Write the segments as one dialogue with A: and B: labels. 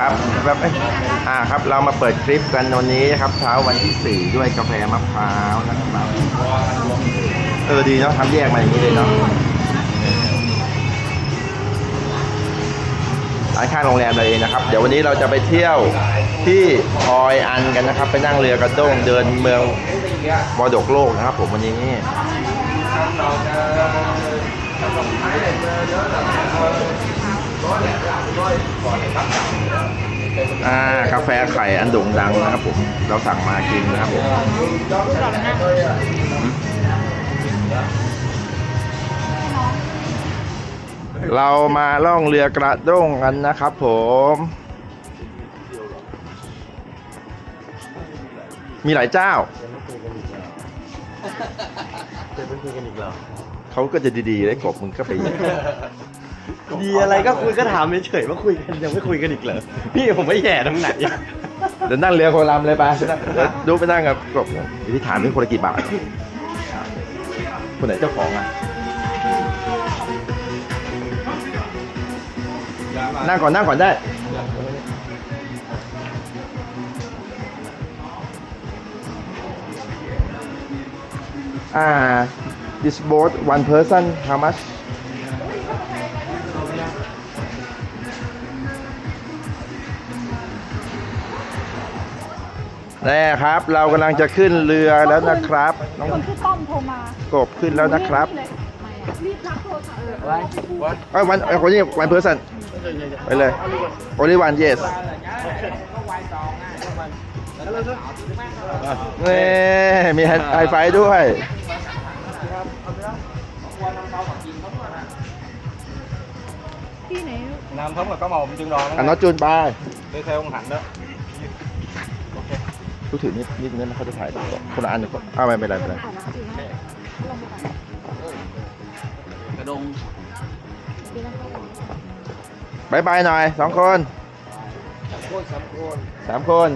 A: ครับแบบอ่าครับเรามาเปิดคลิปกันวันนี้นะครับ เช้าวันที่4ด้วยกาแฟมะพร้าวนะครับเออดีเนาะทำแยกมาอย่างนี้เลยเนาะร้านข้างโรงแรมเราเองนะครับ เดี๋ยววันนี้เราจะไปเที่ยวที่ฮอยอันกันนะครับ ไปนั่งเรือกระด้งเดินเมืองมรดกโลกนะครับ ผมวันนี้ อ่ากาแฟไข่อันโด่งดังนะครับผม เราสั่งมากินนะครับผมเรามาล่องเรือกระด้งกันนะครับผม มีหลายเจ้า
B: จะไม่คุยกันอีกเหรอ
A: เขาก็จะดีๆได้กบมึงก็ไป
B: ดีอะไรก็คุยก็ถามเฉยๆว่าคุยกันยังไม่คุยกันอีกเหรอพี่ผมไม่แย่ตรงไหนอะ
A: เดี๋ยวนั่งเรือคนลำเลยไปเดี๋ยวดูไปนั่งกับกบอยู่ที่ฐานเป็นคนละกี่บาทคนไหนเจ้าของอะนั่งก่อนนั่งก่อนได้อ่า this boat one person how much แน่ครับ เรากำลังจะขึ้นเรือแล้วนะครับ น้อง
C: คนที่ต้อมโทรมาก
A: บขึ้นแล้วนะครับ
C: รีบรับโทรศัพท์เลย
A: เอ้ยวันเอ้ยคนนี้ one person ไปเลย only one yes นี่มีไฮไฟด้วย
C: ที่ไหน
B: Nam thống là có màu chương đòn
A: อันน็อตจูนไป
B: Đi theo ông Hạnh đó
A: ทุกถือนิดนิดนึงนะเขาจะถ่ายคนละอันหนึ่งคนอ้าวไม่เป็นไรไม่เป็นไร
C: อ่านหนังสือนะลงไปก่อน
B: Cái đôn
C: ดีนะคะ
A: บายบายหน่อยสองคน
B: Côn sắm côn
A: สามคน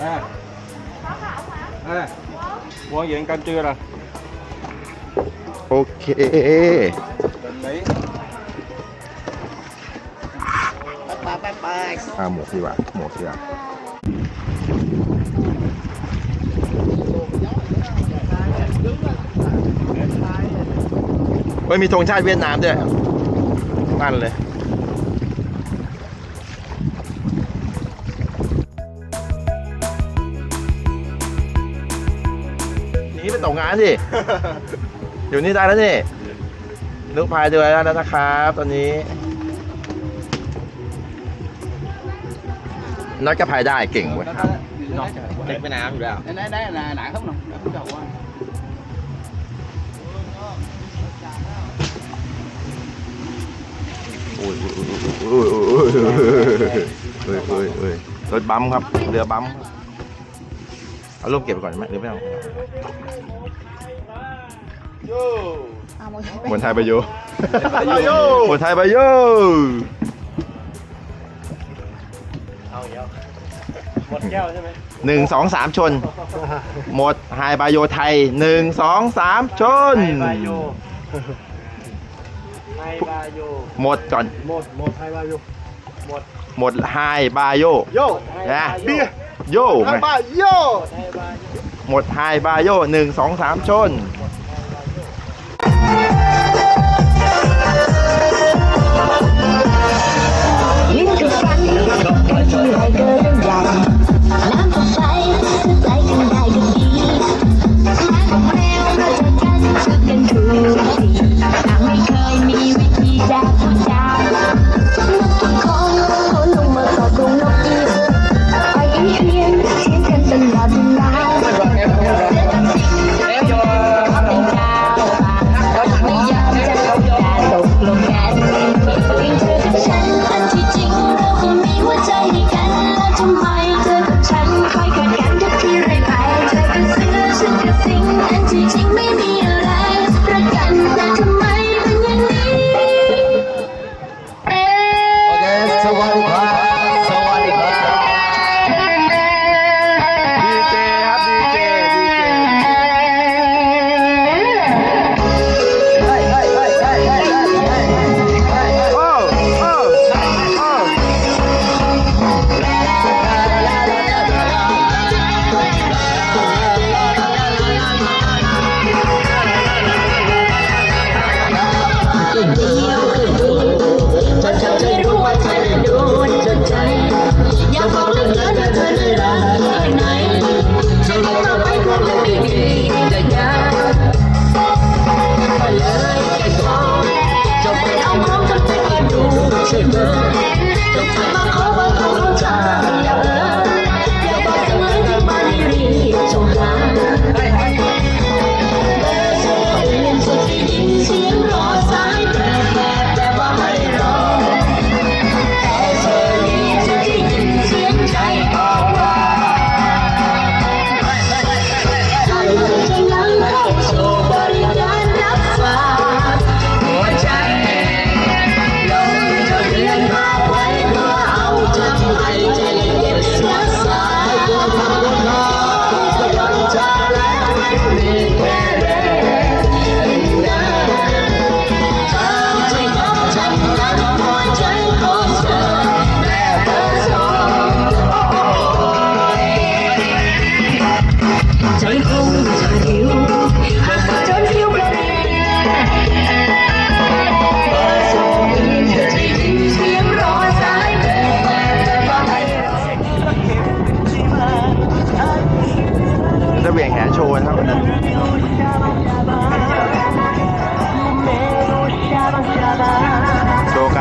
B: À À Mua gì ăn canh chưa nè
A: โอเค
B: Định lý
A: อ่าหมวกดีกว่าหมวกดีกว่าเฮ้ยมีธงชาติเวียดนามด้วยนั่นเลยหนีไปตกงานสิ อยู่นี่ได้แล้วนี่นุกพายเรือแล้วนะครับ ตอนนี้นัดก็พายได้เก่งเว้ย
B: Đẹp cái nào rồi
D: Đấy, đấy, đấy là nặng không nè, nó cũng đầu anh.
A: โอ้ยโอ้ยโอ้ยโอ้ยโอ้ยโอ้ยโอ้ยรถบัมป์ครับ เรือบัมป์ครับเอารูปเก็บไปก่อนไหมหรือไม่เอา
C: อ่าหมด
A: เหมือนไทยไปโยเหมือนไทยไปโย
B: Thôi vậy Một keo chứ mày
A: หนึ่งสองสามชน หมดไฮบายโยไทยหนึ่งสองสามชน
B: Hai ba vô Hai ba vô
A: หมดก่อน
B: Một, một, hai ba vô Một
A: หมดไฮบายโย
B: Vô
A: นะ
B: Bia
A: โย
B: Hai ba vô Hai ba vô
A: หมดไฮบายโยหนึ่งสองสามชน
E: ยิ่ง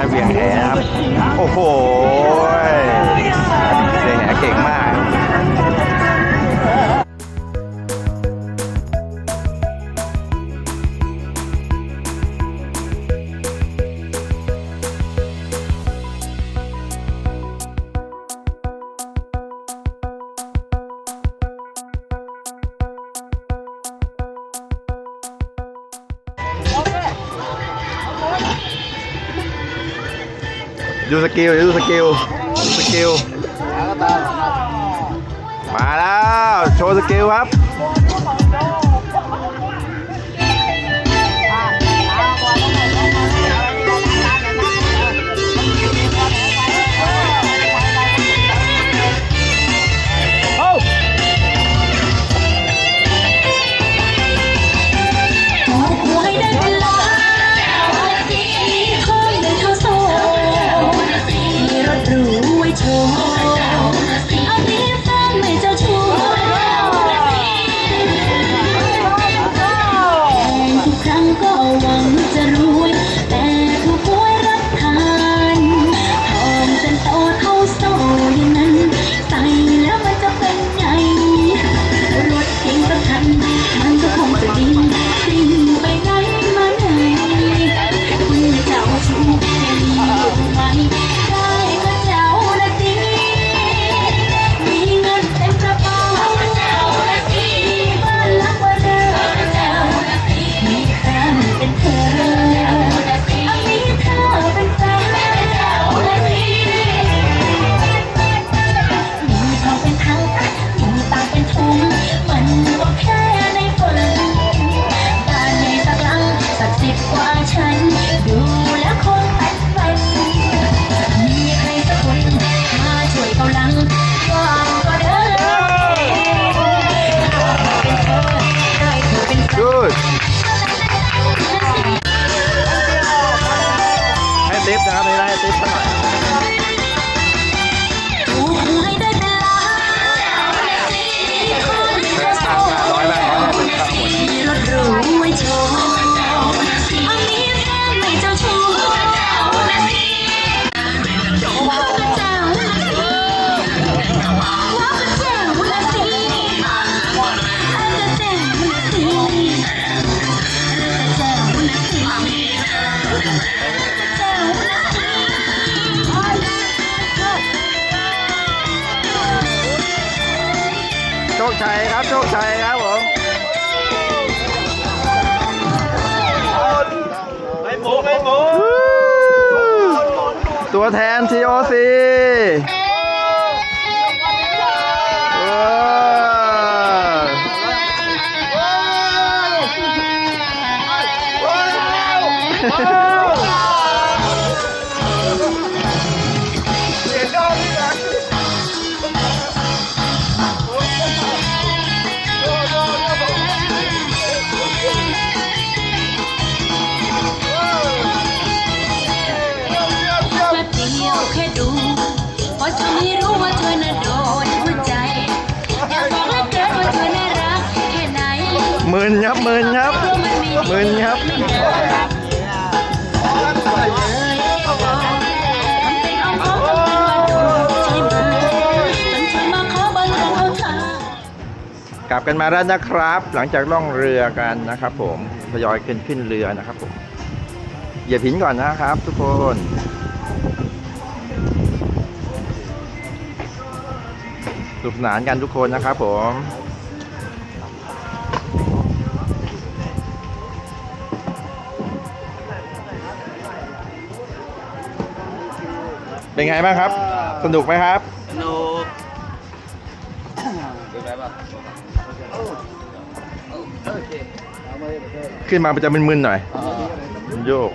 E: เวียงแหครัโอ้โห กิลดูสกิลสกิลมาแล้ว โชว์สกิลครับ
A: โชคชัยครั
E: บ
A: โช
E: คชัยครับผม
F: ไปหมูไปหมู
E: ตัวแทน
A: ทีโอซี ห
E: มื่นครับหมื่นครับ
A: กลั
E: บ
A: กันมา
E: แล้วนะครับ หลังจากล่องเรือกันนะครับ ผมทยอยขึ้นขึ้นเรือนะครับผมเหยียบหินก่อนนะครับ ทุกคนสุขสนานกันทุกคนนะครับผม เป็นไงบ้างครับ สนุกไหมครับ
G: สนุก
E: ขึ้นมามันจะมึนๆหน่อย โยก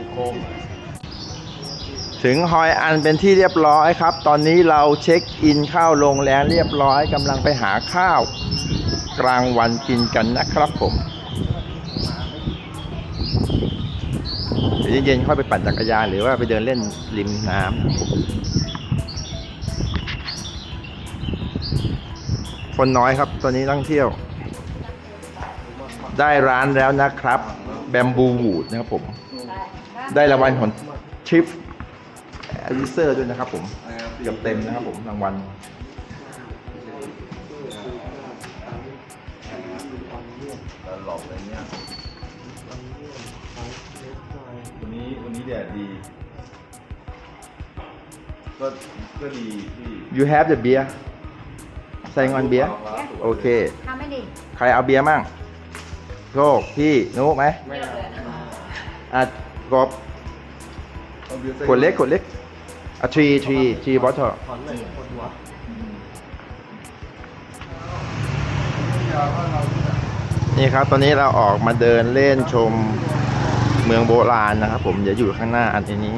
E: ถึงฮอยอันเป็นที่เรียบร้อยครับ ตอนนี้เราเช็คอินเข้าโรงแรมเรียบร้อยกำลังไปหาข้าว
A: กลางวันกินกันนะครับผม ดี๋ยวเย็นๆค่อยไปปั่นจักรยานหรือว่าไปเดินเล่นริมน้ำคนน้อยครับ ตอนนี้นักท่องเที่ยว ได้ร้านแล้วนะครับ แบมบูวูดนะครับผม ได้รางวัลของทริปอลิเซอร์ด้วยนะครับผมเกือบเต็มนะครับผมรางวัล ก็ก็ดีที่ you have the beer ใส่งอนเบียร์โอเค
C: ทำไม่ดี
A: ใครเอาเบียร์มั่งโชคพี่นุกไหมอะกบขวดเล็กขวดเล็กอะทรีทรีทรีบอทเทอร์นี่ครับ ตอนนี้เราออกมาเดินเล่นชมเมืองโบราณนะครับ ผมเดี๋ยวอยู่ข้างหน้าอันนี้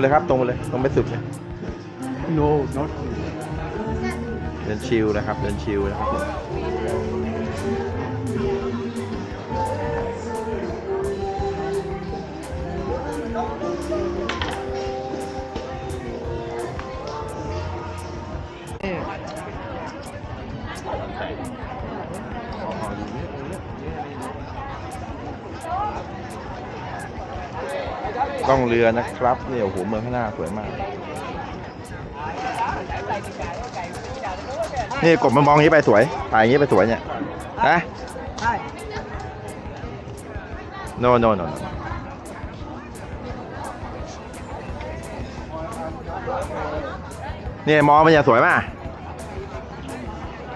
A: ไปเลยครับ ตรงไปเลย ตรงไปสุดเลย
B: no not
A: เดินชิลนะครับ เดินชิลนะครับ ต้องเรือนะครับเนี่ยโอ้โหเมืองข้างหน้าสวยมาก นี่กบมันมองอย่างนี้ไปสวยถ่ายอย่างนี้ไปสวยเนี่ยนะ no no no no นี่มองมันอย่าสวยป่ะ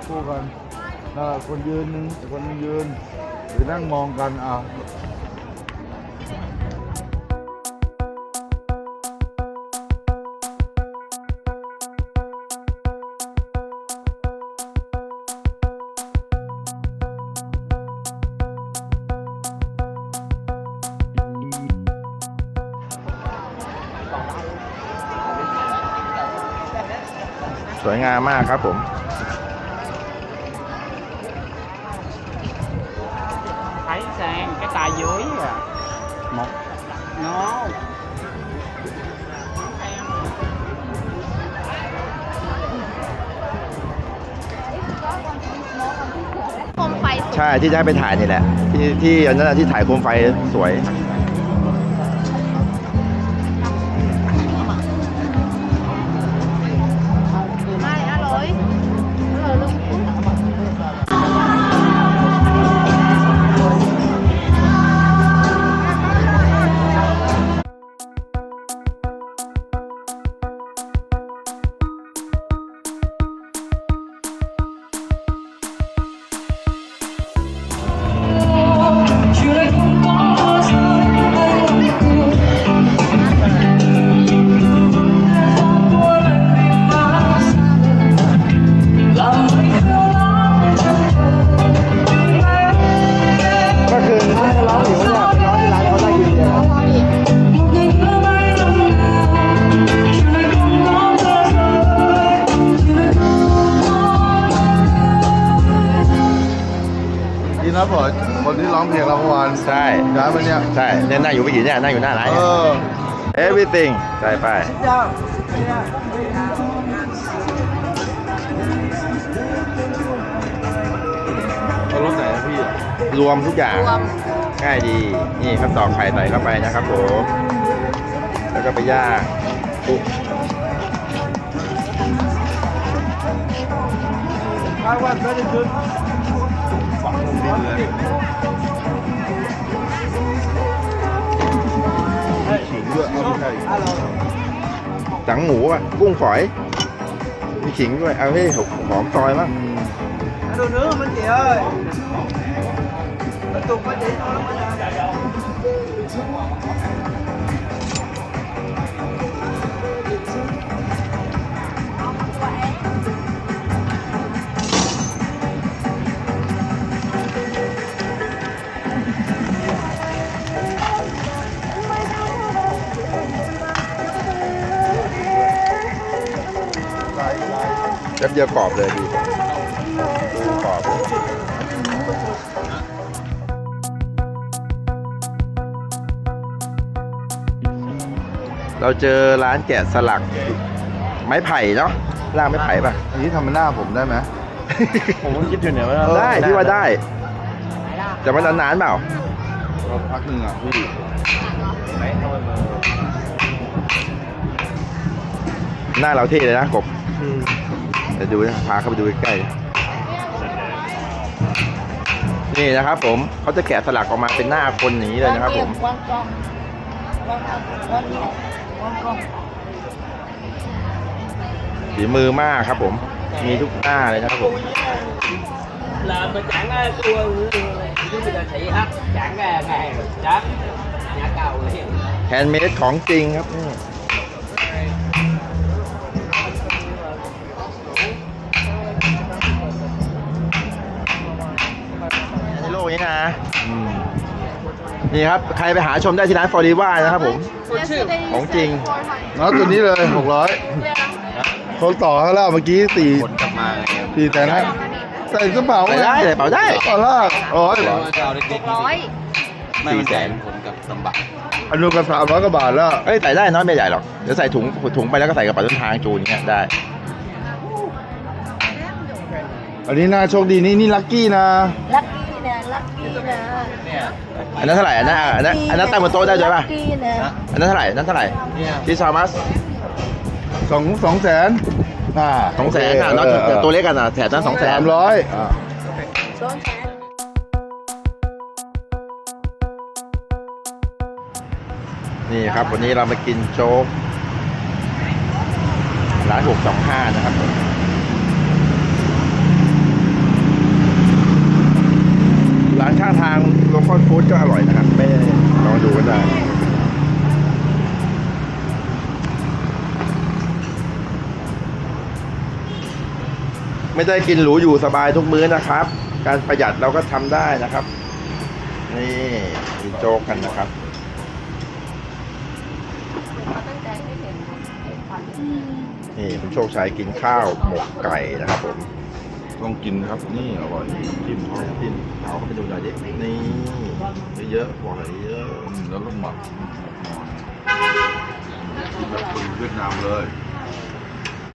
H: คู่กันนั่นแหละคนยืนหนึงคนหนึ่งยืนหรือนั่งมองกันอะ
A: สวยงามมากครับผม
D: thấy sang cái tay dưới à một nó
C: โคมไฟสวย
A: ใช่ที่จะให้ไปถ่ายนี่แหละ ที่ที่อันนั้นนะที่ถ่ายโคมไฟสวย ใช่
H: เนี่ย
A: นั่งอยู่ไม่กี่เนี่ยนั่งอยู่หน้าร้าน
H: เอ
A: เนี่ย
H: อ
A: everything ใช่ไป
H: เอารถไหนอะพี่
A: รวมทุกอย่าง
C: รวม
A: ง่ายดี นี่ครับตอกไข่ใส่เข้าไปนะครับผม แล้วก็ไปย่างปุ๊บ
H: ข้าววันไม่ได้ขึ้นฝังลงดินเลย ช่
A: สังหมูอะกุ้งฝอย มีขิงด้วย เอาให้หอมซอยมั้ง
B: ดูเนื้อมันเสียเลย
D: กระตุกมันเสียนอ
A: แล้วมัน แป๊บเดียวกรอบเลยดีดูกรอบเลยเราเจอร้านแกะสลัก ไม้ไผ่เนาะร่างไม้ไผ่ป่ะ
H: อันนี้ทำเป็นหน้าผมได้ไหม
B: ผมก็คิดอยู่เนี่ยว่า
A: ได้พี่ว่าได้ แต่มันนานๆเปล่า
H: ก็พักหนึ่งอะพี่
A: หน้าเราเท่เลยนะกบ เดี๋ยวดูนะพาเข้าไปดูใกล้ๆนี่นะครับ ผมเขาจะแกะสลักออกมาเป็นหน้าคนอย่างนี้เลยนะครับ ผม
C: วางกล้องวางกล้องวางนี่วางกล้อง
A: ฝีมือมากครับ ผม มีทุกหน้าเลยนะครับผม
D: là mà chẳng ai cua chứ bây giờ thị hấp chẳng ngày ngày chắc nhà cầu liền
A: แฮนด์เมดของจริงครับนี่ นโลกนี้นะ
H: อืม
A: นี่ครับ ใครไปหาชมได้ที่ร้านฟอร์ดีว่านะครับผม ของจริง
H: เนาะตัวนี้เลยหกร้อยเขาต่อเขาแล้วเมื่อกี้สี่
B: ผลกลับมาไง
H: สี่แต่นะใส่กระเป๋า
A: ใส่ได้ใส่กระเป๋าได้
H: ต่อลากอ๋อ
B: จะเอาเด็ก
C: ร้อย
B: ๆไม่มันแสนผลกับลำบาก
H: อันนู้นก็สามร้อยกว่าบาทแล้ว
A: เอ้ยใส่ได้น้อยไม่ใหญ่หรอก เดี๋ยวใส่ถุงถุงไปแล้วก็ใส่กระเป๋าต้นทางจูนอย่างเงี้ยได้
H: อันนี้น่าโชคดีนี่นี่ลัคกี้นะ
C: ลักกี้นะลักกี้นะ
A: อันนั้นเท่าไหร่ อันนั้นอันนั้นอันนั้นตั้งบนโต๊ะได้ด้วยป่ะ
C: ลักกี้นะ
A: อันนั้นเท่าไหร่อันนั้นเท่าไหร่ที่ซามัส
H: สองสองแสนอ่า
A: สองแสนอะน้องตัวเล็กกันอะแถบนั้นสองแสน
H: สามร้อยอ่า
C: สองแสน
A: นี่ครับวันนี้เรามากินโจ๊กร้านหกสองห้านะครับผมร้านข้างทางโลคอล ฟู้ดก็อร่อยนะครับไม่ได้ลองดูกันได้ไม่ได้กินหรูอยู่สบายทุกมื้อนะครับ การประหยัดเราก็ทำได้นะครับ นี่กินโจ๊กกันนะครับ
C: ตั้งใจไม่เห็นไอ้ควัน
A: นี่คุณโชคชัยกินข้าวหมกไก่นะครับผม
H: ต้องกินนะครับ นี่อร่อยจิ้มเขาจิ้ม
A: เอาเข้าไปดูหน่อยดินี่เยอะๆหวานเยอะ
H: แล้วก็หมักกินแบบคนเวียดนามเลย